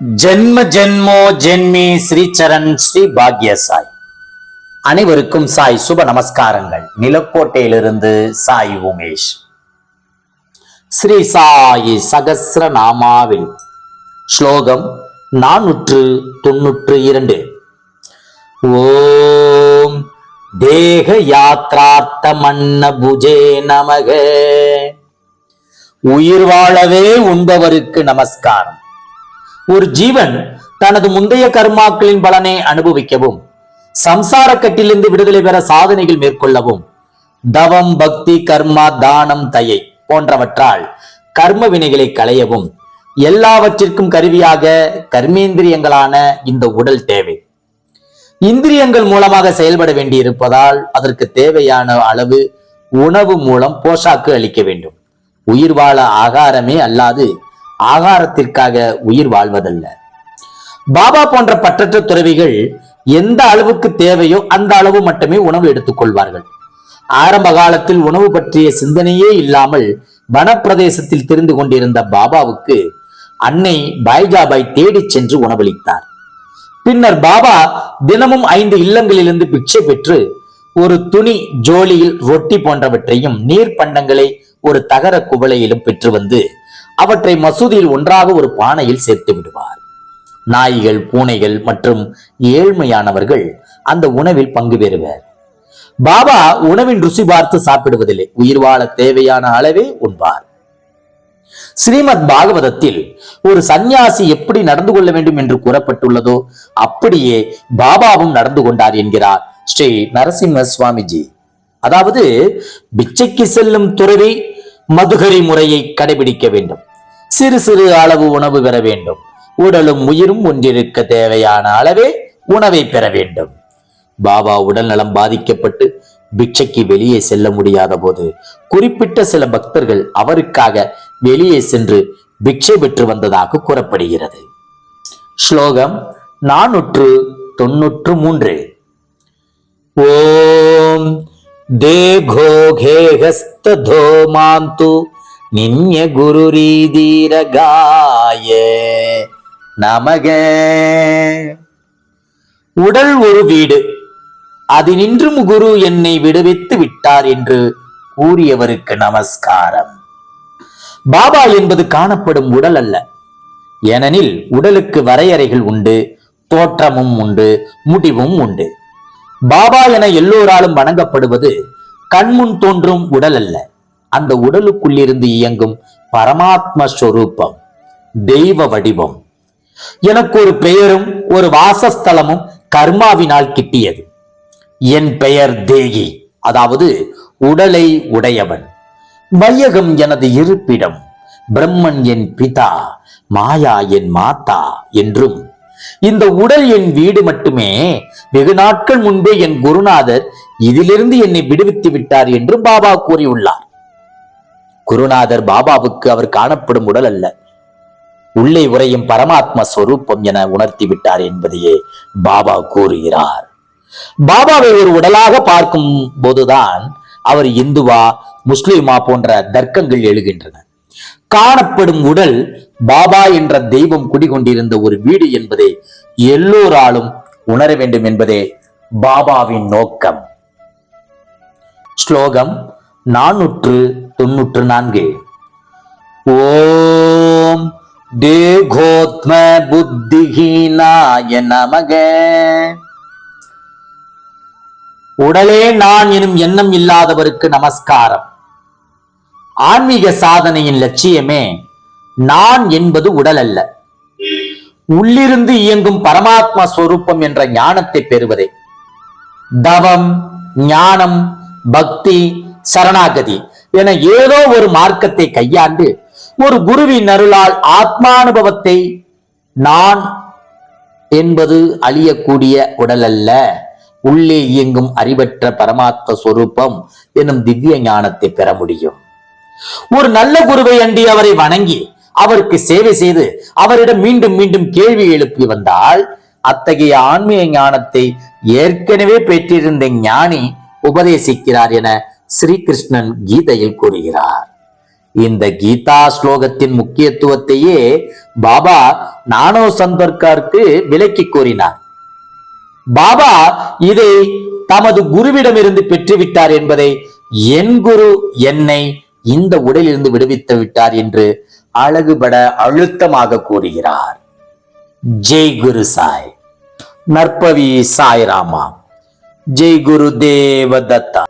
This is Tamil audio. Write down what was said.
ஜென்ம ஜென்மோ ஜென்மி ஸ்ரீ சரண் ஸ்ரீ பாக்ய சாய் அனைவருக்கும் சாய் சுப நமஸ்காரங்கள். நிலக்கோட்டையிலிருந்து சாய் உமேஷ். ஸ்ரீ சாயி சகசிர நாமாவில் ஸ்லோகம் நானூற்று தொன்னூற்று இரண்டு. ஓம் தேக யாத்ரார்த்த மன்ன புஜே நமக. உயிர் வாழவே உண்பவருக்கு நமஸ்காரம். ஒரு ஜீவன் தனது முந்தைய கர்மாக்களின் பலனை அனுபவிக்கவும் சம்சார கட்டிலிருந்து விடுதலை பெற சாதனைகள் மேற்கொள்ளவும் தவம் பக்தி கர்மா தானம் தயை போன்றவற்றால் கர்ம வினைகளை களையவும் எல்லாவற்றிற்கும் கருவியாக கர்மேந்திரியங்களான இந்த உடல் தேவை. இந்திரியங்கள் மூலமாக செயல்பட வேண்டியிருப்பதால் அதற்கு தேவையான அளவு உணவு மூலம் போஷாக்கு அளிக்க வேண்டும். உயிர் வாழ ஆகாரமே அல்லாது ஆகாரத்திற்காக உயிர் வாழ்வதல்ல. பாபா போன்ற பற்றற்ற துறவிகள் எந்த அளவுக்கு தேவையோ அந்த அளவு மட்டுமே உணவு எடுத்துக்கொள்வார்கள் ஆரம்ப காலத்தில் உணவு பற்றிய சிந்தனையே இல்லாமல் வனப்பிரதேசத்தில் திரிந்து கொண்டிருந்த பாபாவுக்கு அன்னை பாய்ஜாபாய் தேடிச் சென்று உணவளித்தார். பின்னர் பாபா தினமும் ஐந்து இல்லங்களிலிருந்து பிச்சை பெற்று ஒரு துணி ஜோலியில் ரொட்டி போன்றவற்றையும் நீர் பண்டங்களை ஒரு தகர குவளையிலும் பெற்று வந்து அவற்றை மசூதியில் ஒன்றாக ஒரு பானையில் சேர்த்து விடுவார். நாய்கள் பூனைகள் மற்றும் ஏழ்மையானவர்கள் அந்த உணவில் பங்கு பெறுவர். பாபா உணவின் ருசி பார்த்து சாப்பிடுவதில்லை. உயிர் வாழ தேவையான அளவே உண்பார். ஸ்ரீமத் பாகவதத்தில் ஒரு சந்நியாசி எப்படி நடந்து கொள்ள வேண்டும் என்று கூறப்பட்டுள்ளதோ அப்படியே பாபாவும் நடந்து கொண்டார் என்கிறார் ஸ்ரீ நரசிம்ம சுவாமிஜி. அதாவது பிச்சைக்கு செல்லும் துறவி மதுகரி முறையை கடைபிடிக்க வேண்டும். சிறு சிறு அளவு உணவு பெற வேண்டும். உடலும் உயிரும் ஒன்றிருக்க தேவையான அளவே உணவை பெற வேண்டும். பாபா உடல் நலம் பாதிக்கப்பட்டு பிட்சைக்கு வெளியே செல்ல முடியாத போது குறிப்பிட்ட சில பக்தர்கள் அவருக்காக வெளியே சென்று பிக்ஷை பெற்று வந்ததாக கூறப்படுகிறது. ஸ்லோகம் நானூற்று தொன்னூற்று மூன்று. ஓம் தேகோ மாந்து நின்ய குருரீதீரகாய நமக. உடல் ஒரு வீடு அது நின்றும் குரு என்னை விடுவித்து விட்டார் என்று கூறியவருக்கு நமஸ்காரம். பாபா என்பது காணப்படும் உடல் அல்ல. ஏனெனில் உடலுக்கு வரையறைகள் உண்டு தோற்றமும் உண்டு முடிவும் உண்டு. பாபா என எல்லோராலும் வணங்கப்படுவது கண்முன் தோன்றும் உடல் அல்ல. அந்த உடலுக்குள்ளிருந்து இயங்கும் பரமாத்ம ஸ்வரூபம் தெய்வ வடிவம். எனக்கு ஒரு பெயரும் ஒரு வாசஸ்தலமும் கர்மாவினால் கிட்டியது. என் பெயர் தேகி அதாவது உடலை உடையவன். வையகம் எனது இருப்பிடம் பிரம்மன் என் பிதா மாயா என் மாதா என்றும். இந்த உடல் என் வீடு மட்டுமே வெகு நாட்கள் முன்பே என் குருநாதர் இதிலிருந்து என்னை விடுவித்து விட்டார் என்று பாபா கூறியுள்ளார். குருநாதர் பாபாவுக்கு அவர் காணப்படும் உடல் அல்ல. உள்ளே உறையும் பரமாத்ம ஸ்வரூபம் என உணர்த்தி விட்டார் என்பதையே பாபா கூறுகிறார். பாபாவை ஒரு உடலாக பார்க்கும் போதுதான் அவர் இந்துவா முஸ்லிமா போன்ற தர்க்கங்கள் எழுகின்றன. காணப்படும் உடல் பாபா என்ற தெய்வம் குடிகொண்டிருந்த ஒரு வீடு என்பதை எல்லோராலும் உணர வேண்டும் என்பதே பாபாவின் நோக்கம். ஸ்லோகம் நானூற்று தொன்னூற்று நான்கு. ஓம் தேகோத்ம புத்திஹீனாய நமக. உடலே நான் எனும் எண்ணம் இல்லாதவருக்கு நமஸ்காரம். ஆன்மீக சாதனையின் லட்சியமே நான் என்பது உடல் அல்ல உள்ளிருந்து இயங்கும் பரமாத்மா ஸ்வரூபம் என்ற ஞானத்தை பெறுவதே. தவம் ஞானம் பக்தி சரணாகதி. என ஏதோ ஒரு மார்க்கத்தை கையாண்டு ஒரு குருவின் அருளால் ஆத்மானுபவத்தை நான் என்பது அழியக்கூடிய உடல் அல்ல உள்ளே இயங்கும் அறிவற்ற பரமாத்ம சொரூபம் எனும் திவ்ய ஞானத்தை பெற முடியும். ஒரு நல்ல குருவை அண்டி அவரை வணங்கி அவருக்கு சேவை செய்து அவரிடம் மீண்டும் மீண்டும் கேள்வி எழுப்பி வந்தால் அத்தகைய ஆன்மீக ஞானத்தை ஏற்கனவே பெற்றிருந்த ஞானி உபதேசிக்கிறார் என ஸ்ரீகிருஷ்ணன் கீதையில் கூறுகிறார். இந்த கீதா ஸ்லோகத்தின் முக்கியத்துவத்தையே பாபா நானோ சந்தர்காருக்கு விளக்கி கூறினார். பாபா இதை தமது குருவிடமிருந்து பெற்றுவிட்டார் என்பதை என் குரு என்னை இந்த உடலிலிருந்து விடுவித்து விட்டார் என்று அழகுபட அழுத்தமாக கூறுகிறார். ஜெய் குரு சாய். நற்பவி சாய்ராமா. ஜெய் குரு தேவதத்தா